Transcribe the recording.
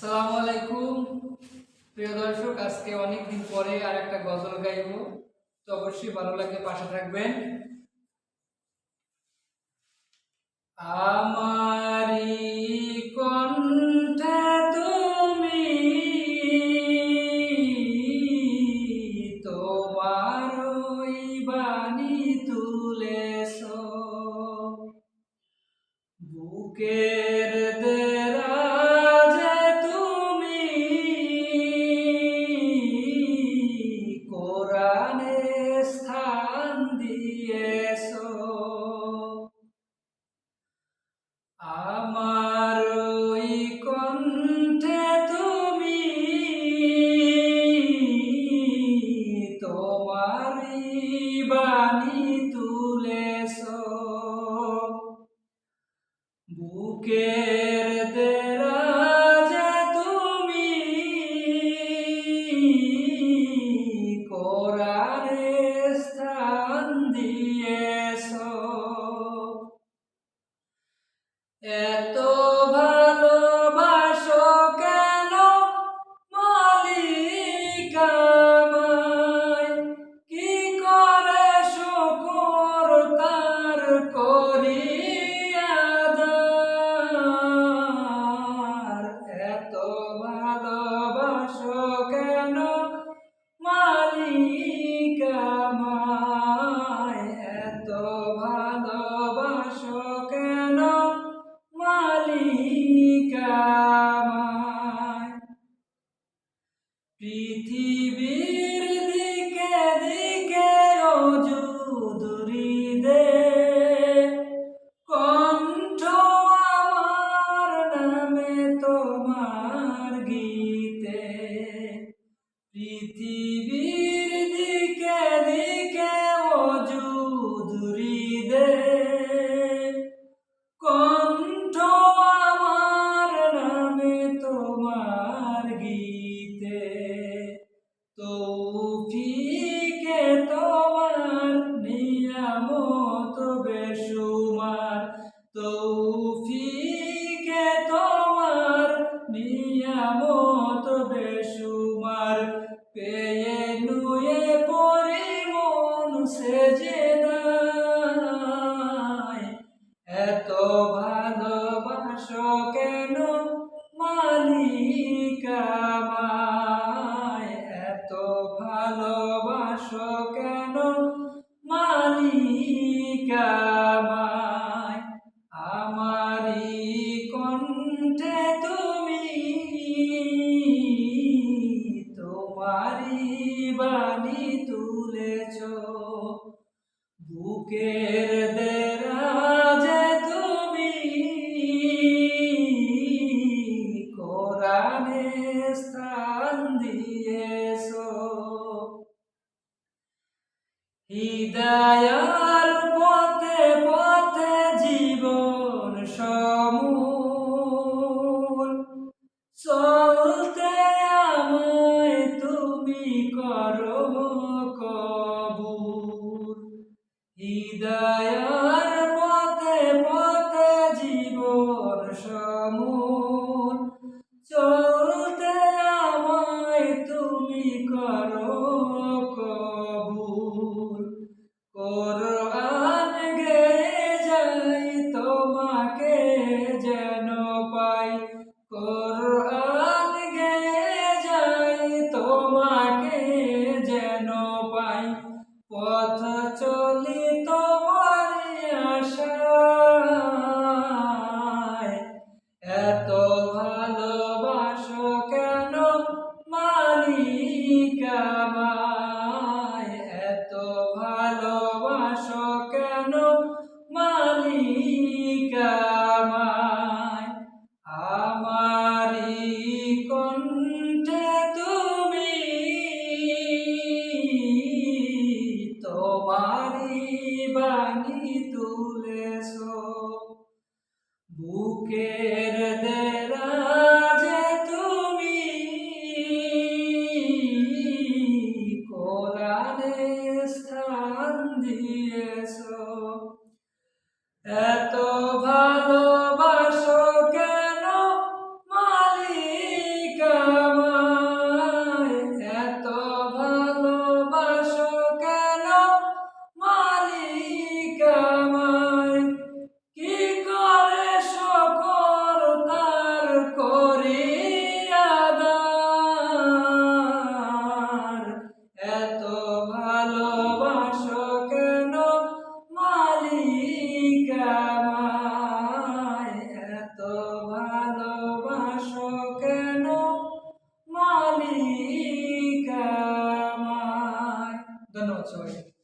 সালামু আলাইকুম। প্রিয় দর্শক, আজকে অনেকদিন পরে আর একটা গজল গাইব। তো অবশ্যই ভালো লাগে, পাশে থাকবেন। আমারি কণ্ঠে তুমি, তোমার বাণী বুকে আমার ওই কণ্ঠে তুমি তোমার বাণী তুলেছ। বুকে পৃথিবীর তৌফিকে তোমার নিয়ামত বেসুমার তৌফিকে তোমার নিয়ামত বেসুমার পেয়ে নুয়ে পরে মন সেজে এত ভালো I know. কবুর হৃদয় বুকের দেরাজে তুমি কোরআনে স্থান দিয়েছ। এত 对